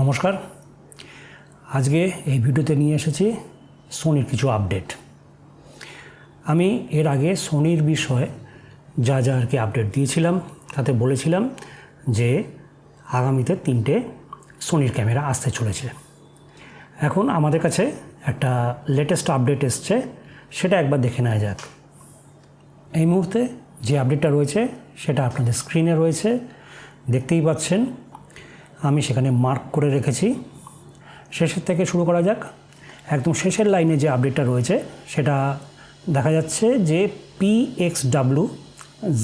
নমস্কার। আজকে এই ভিডিওতে নিয়ে এসেছি সোনির কিছু আপডেট। আমি এর আগে সোনির বিষয়ে যা যা আর কি আপডেট দিয়েছিলাম, তাতে বলেছিলাম যে আগামীতে তিনটে সোনির ক্যামেরা আসতে চলেছে। এখন আমাদের কাছে একটা লেটেস্ট আপডেট এসছে, সেটা একবার দেখে নেওয়া যাক। এই মুহূর্তে যে আপডেটটা রয়েছে, সেটা আপনাদের স্ক্রিনে রয়েছে। দেখতেই পাচ্ছেন আমি সেখানে মার্ক করে রেখেছি। শেষের থেকে শুরু করা যাক। একদম শেষের লাইনে যে আপডেটটা রয়েছে, সেটা দেখা যাচ্ছে যে P X W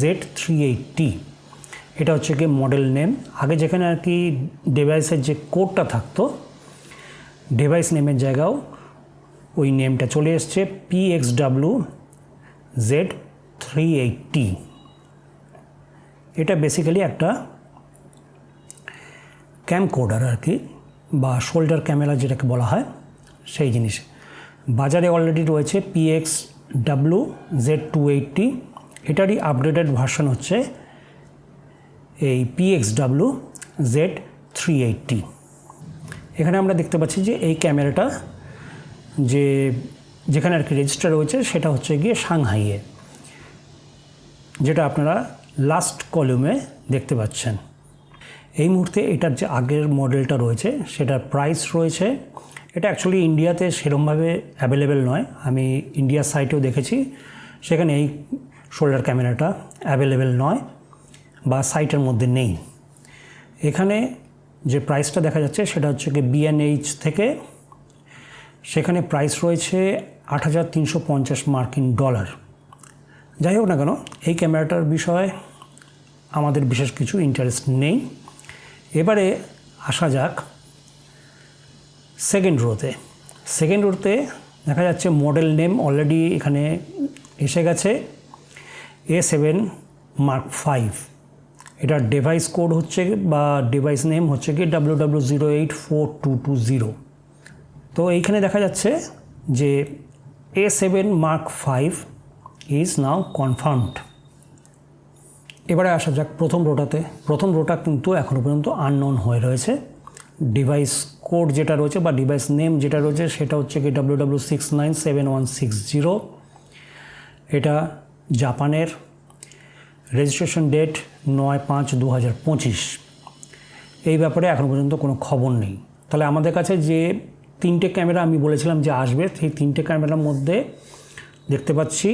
Z three eighty এটা হচ্ছে কি মডেল নেম আগে যেখানে আর কি ডিভাইসের যে কোডটা থাকতো ডিভাইস নেমের জায়গাও ওই নেমটা চলে এসছে P X W Z three eighty এটা বেসিক্যালি একটা ক্যামকোডার আর কি বা শোল্ডার ক্যামেরা যেটাকে বলা হয়, সেই জিনিস। বাজারে অলরেডি রয়েছে PX W Z two eighty এটারই আপডেটেড ভার্সন হচ্ছে এই PX W Z three eighty এখানে আমরা দেখতে পাচ্ছি যে এই ক্যামেরাটা যে, যেখানে আর কি রেজিস্টার রয়েছে, সেটা হচ্ছে গিয়ে সাংহাইয়ে। যেটা আপনারা লাস্ট কলমে দেখতে পাচ্ছেন। এই মুহূর্তে এটার যে আগের মডেলটা রয়েছে, সেটার প্রাইস রয়েছে। এটা অ্যাকচুয়ালি ইন্ডিয়াতে সেরমভাবে অ্যাভেলেবেল নয়। আমি ইন্ডিয়ার সাইটেও দেখেছি। সেখানে এই শোল্ডার ক্যামেরাটা অ্যাভেলেবেল নয় বা সাইটের মধ্যে নেই। এখানে যে প্রাইসটা দেখা যাচ্ছে, সেটা হচ্ছে কি বিএনএইচ থেকে। সেখানে প্রাইস রয়েছে আট হাজার তিনশো পঞ্চাশ মার্কিন ডলার যাই হোক না কেন, এই ক্যামেরাটার বিষয়ে আমাদের বিশেষ কিছু ইন্টারেস্ট নেই। এবারে আসা যাক সেকেন্ড রোতে সেকেন্ড রোতে দেখা যাচ্ছে মডেল নেম অলরেডি এখানে এসে গেছে। এ সেভেন মার্ক ফাইভ এটার ডিভাইস কোড হচ্ছে বা ডিভাইস নেম হচ্ছে কি W W zero eight four two two zero তো এইখানে দেখা যাচ্ছে যে A seven mark five is now confirmed এবারে আসা যাক প্রথম রোটাতে। প্রথম রোটা কিন্তু এখনও পর্যন্ত আননোন হয়ে রয়েছে। ডিভাইস কোড যেটা রয়েছে বা ডিভাইস নেম যেটা রয়েছে, সেটা হচ্ছে কি W W six nine seven one six zero এটা জাপানের। রেজিস্ট্রেশন ডেট নয় পাঁচ দু হাজার পঁচিশ। এই ব্যাপারে এখনও পর্যন্ত কোনো খবর নেই। তাহলে আমাদের কাছে যে তিনটে ক্যামেরা আমি বলেছিলাম যে আসবে, সেই তিনটে ক্যামেরার মধ্যে দেখতে পাচ্ছি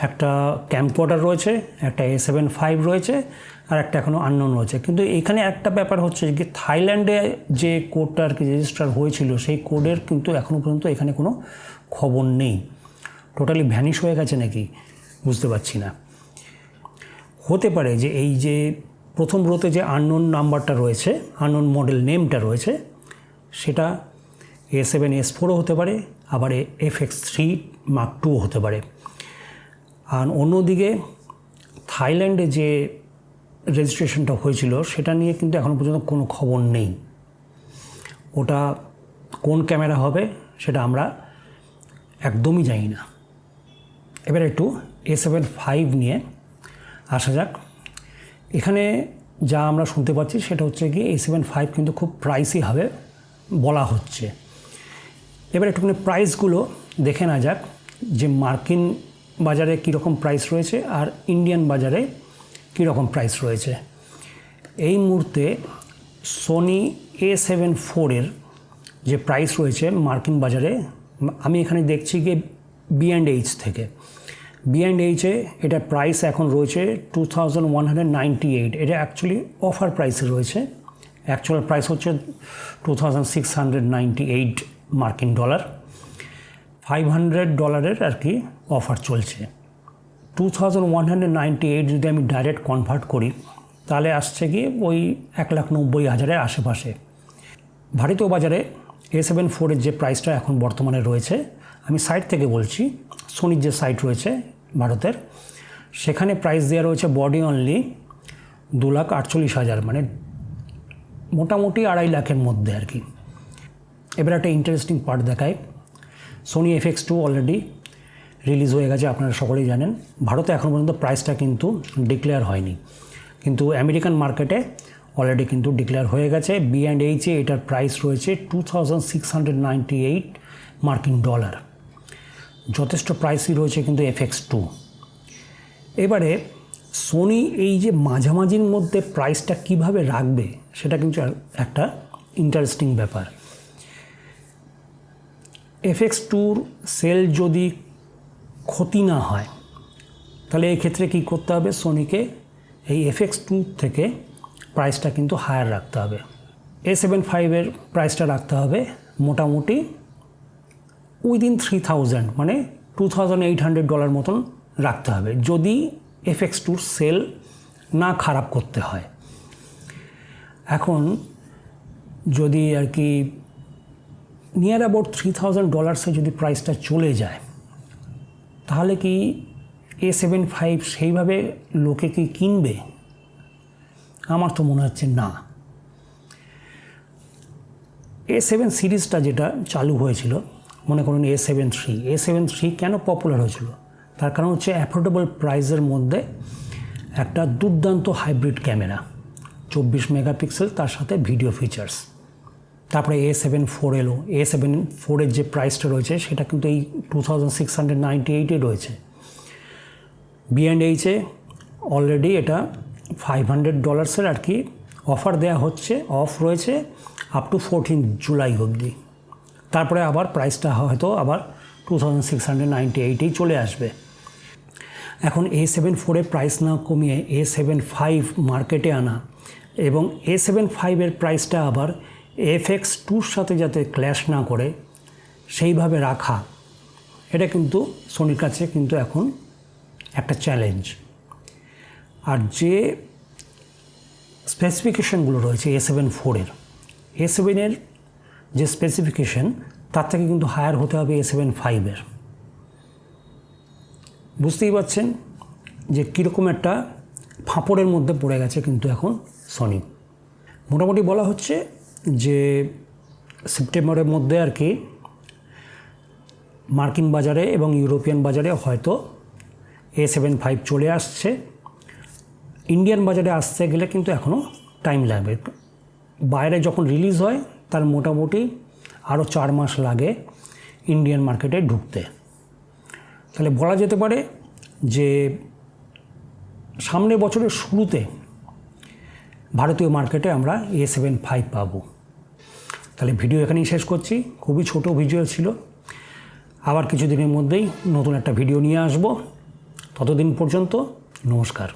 একটা ক্যাম্পোডার রয়েছে, একটা এ সেভেন ফাইভ রয়েছে, আর একটা এখনও আননোন রয়েছে। কিন্তু এখানে একটা ব্যাপার হচ্ছে যে থাইল্যান্ডে যে কোডটা আর কি রেজিস্টার হয়েছিল, সেই কোডের কিন্তু এখনও পর্যন্ত এখানে কোনো খবর নেই। টোটালি ভ্যানিশ হয়ে গেছে নাকি? বুঝতে পারছি না। হতে পারে যে এই যে প্রথম রোতে যে আননোন নাম্বারটা রয়েছে আননোন মডেল নেমটা রয়েছে, সেটা এ সেভেন এস ফোরও হতে পারে, আবার এফ এক্স থ্রি মার্ক টুও হতে পারে। আর অন্যদিকে থাইল্যান্ডে যে রেজিস্ট্রেশনটা হয়েছিল, সেটা নিয়ে কিন্তু এখনও পর্যন্ত কোনো খবর নেই। ওটা কোন ক্যামেরা হবে, সেটা আমরা একদমই জানি না। এবার একটু এ সেভেন ফাইভ নিয়ে আসা যাক। এখানে যা আমরা শুনতে পাচ্ছি, সেটা হচ্ছে কি এ সেভেন ফাইভ কিন্তু খুব প্রাইসই হবে বলা হচ্ছে। এবার একটুখানি প্রাইসগুলো দেখে না যাক, যে মার্কিন বাজারে কীরকম প্রাইস রয়েছে আর ইন্ডিয়ান বাজারে কীরকম প্রাইস রয়েছে। এই মুহূর্তে সোনি এ সেভেন ফোরের যে প্রাইস রয়েছে মার্কিন বাজারে, আমি এখানে দেখছি গিয়ে বি অ্যান্ড এইচ থেকে। বি অ্যান্ড এইচে এটা প্রাইস এখন রয়েছে two thousand one hundred ninety eight এটা অ্যাকচুয়ালি অফার প্রাইসে রয়েছে। অ্যাকচুয়াল প্রাইস হচ্ছে two thousand six hundred ninety eight মার্কিন ডলার ফাইভ হান্ড্রেড ডলারের আর কি অফার চলছে। Two thousand one hundred ninety eight যদি আমি ডাইরেক্ট কনভার্ট করি, তাহলে আসছে কি ওই এক লাখ নব্বই হাজারের আশেপাশে। ভারতীয় বাজারে এ সেভেন ফোরের যে প্রাইসটা এখন বর্তমানে রয়েছে, আমি সাইট থেকে বলছি সোনির যে সাইট রয়েছে ভারতের, সেখানে প্রাইস দেওয়া রয়েছে বডি অনলি দু লাখ আটচল্লিশ হাজার মানে মোটামুটি আড়াই লাখের মধ্যে আর কি। এবার একটা ইন্টারেস্টিং পার্ট দেখায় Sony FX two already release হয়ে গেছে, আপনারা সকলেই জানেন। ভারতে এখন পর্যন্ত প্রাইসটা কিন্তু ডিক্লেয়ার হয়নি। কিন্তু আমেরিকান মার্কেটে অলরেডি কিন্তু ডিক্লেয়ার হয়ে গেছে। বি অ্যান্ড এইচে এটার প্রাইস রয়েছে two thousand six hundred ninety eight মার্কিন ডলার যথেষ্ট প্রাইসই রয়েছে কিন্তু এফএক্স টু এবারে সোনি এই যে মাঝামাঝির মধ্যে প্রাইসটা কীভাবে রাখবে, সেটা কিন্তু একটা ইন্টারেস্টিং ব্যাপার। এফএক্স টুর সেল যদি ক্ষতি না হয়, তাহলে ক্ষেত্রে কী করতে হবে? সোনিকে এই এফএক্স টু থেকে প্রাইসটা কিন্তু হায়ার রাখতে হবে। এ সেভেন ফাইভের প্রাইসটা রাখতে হবে মোটামুটি উইদিন থ্রি থাউজেন্ড মানে two thousand eight hundred dollar মতন রাখতে হবে, যদি এফএক্স টুর সেল না খারাপ করতে হয়। এখন যদি আর কি নিয়ার অ্যাবাউট থ্রি থাউজেন্ড ডলার্সে যদি প্রাইসটা চলে যায়, তাহলে কি এ সেভেন ফাইভ সেইভাবে লোকে কি কিনবে? আমার তো মনে হচ্ছে না। এ সেভেন সিরিজটা যেটা চালু হয়েছিল, মনে করুন A seven three A seven three কেন পপুলার হয়েছিল? তার কারণ হচ্ছে অ্যাফোর্ডেবল প্রাইসের মধ্যে একটা দুর্দান্ত হাইব্রিড ক্যামেরা চব্বিশ মেগাপিক্সেল, তার সাথে ভিডিও ফিচার্স তারপরে এ সেভেন ফোর এলো। এ সেভেন ফোরের যে প্রাইসটা রয়েছে, সেটা কিন্তু এই two thousand six hundred ninety এইটে রয়েছে বি অ্যান্ড এইচে অলরেডি এটা ফাইভ হান্ড্রেড ডলার্সের আর কি অফার দেওয়া হচ্ছে অফ রয়েছে আপ টু ফোরটিন জুলাই অবধি। তারপরে আবার প্রাইসটা হয়তো আবার two thousand six hundred ninety এইটেই চলে আসবে। এখন এ সেভেন ফোরের প্রাইস না কমিয়ে এ সেভেন ফাইভ মার্কেটে আনা এবং এ সেভেন ফাইভের প্রাইসটা আবার এফ এক্স টুর সাথে যাতে ক্ল্যাশ না করে, সেইভাবে রাখা, এটা কিন্তু সোনির কাছে কিন্তু এখন একটা চ্যালেঞ্জ আর যে স্পেসিফিকেশনগুলো রয়েছে এ সেভেন ফোরের এ সেভেনের যে স্পেসিফিকেশন তার থেকে কিন্তু হায়ার হতে হবে এ সেভেন ফাইভের বুঝতেই পারছেন যে কীরকম একটা ফাঁপড়ের মধ্যে পড়ে গেছে কিন্তু এখন সনি মোটামুটি বলা হচ্ছে যে সেপ্টেম্বরের মধ্যে আর কি মার্কিন বাজারে এবং ইউরোপিয়ান বাজারে হয়তো এ সেভেন ফাইভ চলে আসছে। ইন্ডিয়ান বাজারে আসতে গেলে কিন্তু এখনও টাইম লাগবে। বাইরে যখন রিলিজ হয়, তার মোটামুটি আরও চার মাস লাগে ইন্ডিয়ান মার্কেটে ঢুকতে। তাহলে বলা যেতে পারে যে সামনের বছরের শুরুতে ভারতীয় মার্কেটে আমরা এ সেভেন ফাইভ পাবো। তাহলে ভিডিও এখানেই শেষ করছি। খুবই ছোট ভিডিও ছিল। আবার কিছুদিনের মধ্যেই নতুন একটা ভিডিও নিয়ে আসব। ততদিন পর্যন্ত নমস্কার।